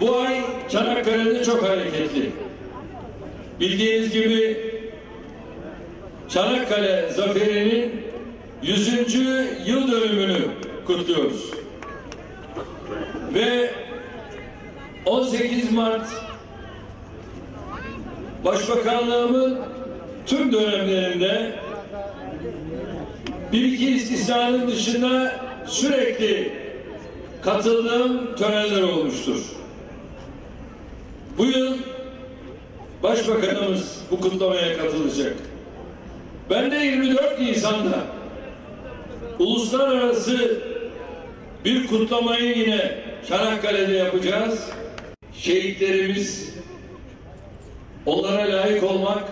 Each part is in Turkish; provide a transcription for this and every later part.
Bu ay Çanakkale'de çok hareketli. Bildiğiniz gibi Çanakkale Zaferi'nin 100. yıl dönümünü kutluyoruz. Ve 18 Mart Başbakanlığımın tüm dönemlerinde bir iki istisnanın dışında sürekli katıldığım törenler olmuştur. Bu yıl Başbakanımız bu kutlamaya katılacak. Ben de 24 Nisan'da uluslararası bir kutlamayı yine Çanakkale'de yapacağız. Şehitlerimiz onlara layık olmak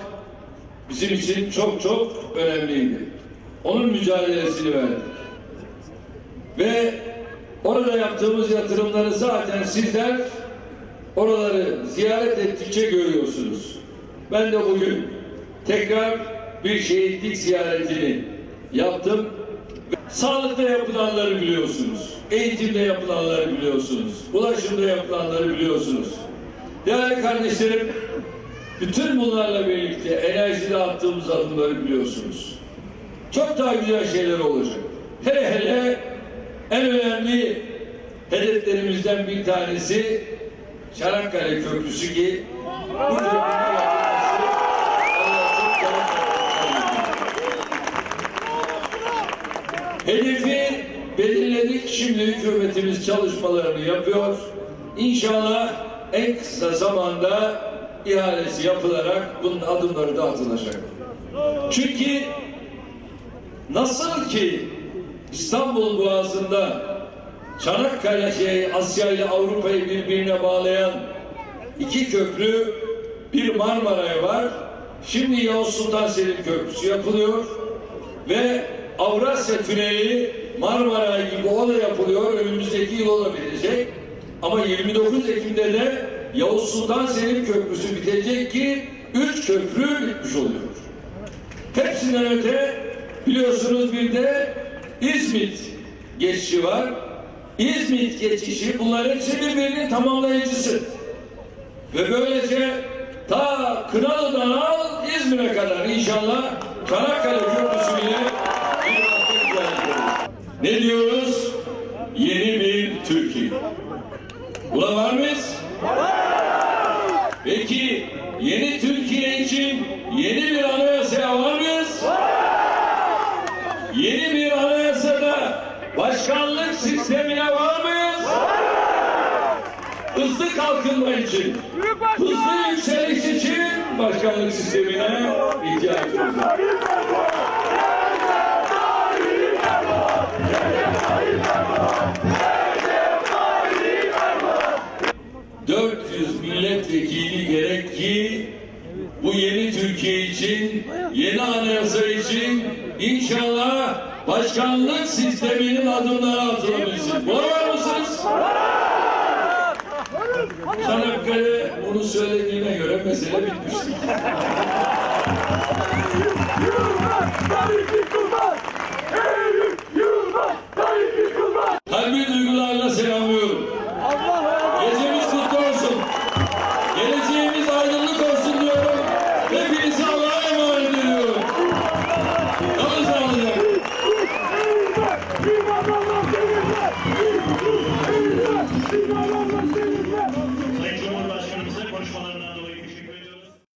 bizim için çok çok önemliydi. Onun mücadelesini verdik. Ve orada yaptığımız yatırımları zaten sizler oraları ziyaret ettikçe görüyorsunuz. Ben de bugün tekrar bir şehitlik ziyaretini yaptım. Sağlıkta yapılanları biliyorsunuz. Eğitimde yapılanları biliyorsunuz. Ulaşımda yapılanları biliyorsunuz. Değerli kardeşlerim, bütün bunlarla birlikte enerjide attığımız adımları biliyorsunuz. Çok daha güzel şeyler olacak. Hele hele en önemli hedeflerimizden bir tanesi Çanakkale Köprüsü ki bu Hedefi belirledik. Şimdi hükümetimiz çalışmalarını yapıyor. İnşallah en kısa zamanda ihalesi yapılarak bunun adımları da atılacak. Çünkü nasıl ki İstanbul Boğazı'nda Çanakkale şey, Asya ile Avrupa'yı birbirine bağlayan iki köprü bir Marmaray var. Şimdi Yavuz Sultan Selim Köprüsü yapılıyor ve Avrasya Tüneli Marmaray gibi o da yapılıyor. Önümüzdeki yıl olabilecek. Ama 29 Ekim'de de Yavuz Sultan Selim Köprüsü bitecek ki üç köprü bitmiş oluyor. Hepsinden öte biliyorsunuz bir de İzmit geçişi var. İzmit geçişi bunların hepsi birbirinin tamamlayıcısı. Ve böylece ta Kınalı'dan al İzmir'e kadar inşallah Çanakkale Köprüsü bile Ne diyoruz? Yeni bir Türkiye. Buna var mıyız? Peki yeni Türkiye için yeni bir anayasaya var mıyız? Yeni bir anayasada başkanlık sistemine var mıyız? Hızlı kalkınma için, hızlı yükseliş için başkanlık sistemine ihtiyacımız var. 400 milletvekili gerek ki bu yeni Türkiye için, yeni anayasa için inşallah başkanlık sisteminin adımları atılabilsin. Var mısınız? Çanakkale bunu söylediğine göre mesele bitmiştir. Geleceğimiz aydınlık olsun diyorum. Hepinizi Allah'a emanet ediyorum. Kalın sağlıcakla. Sayın Cumhurbaşkanı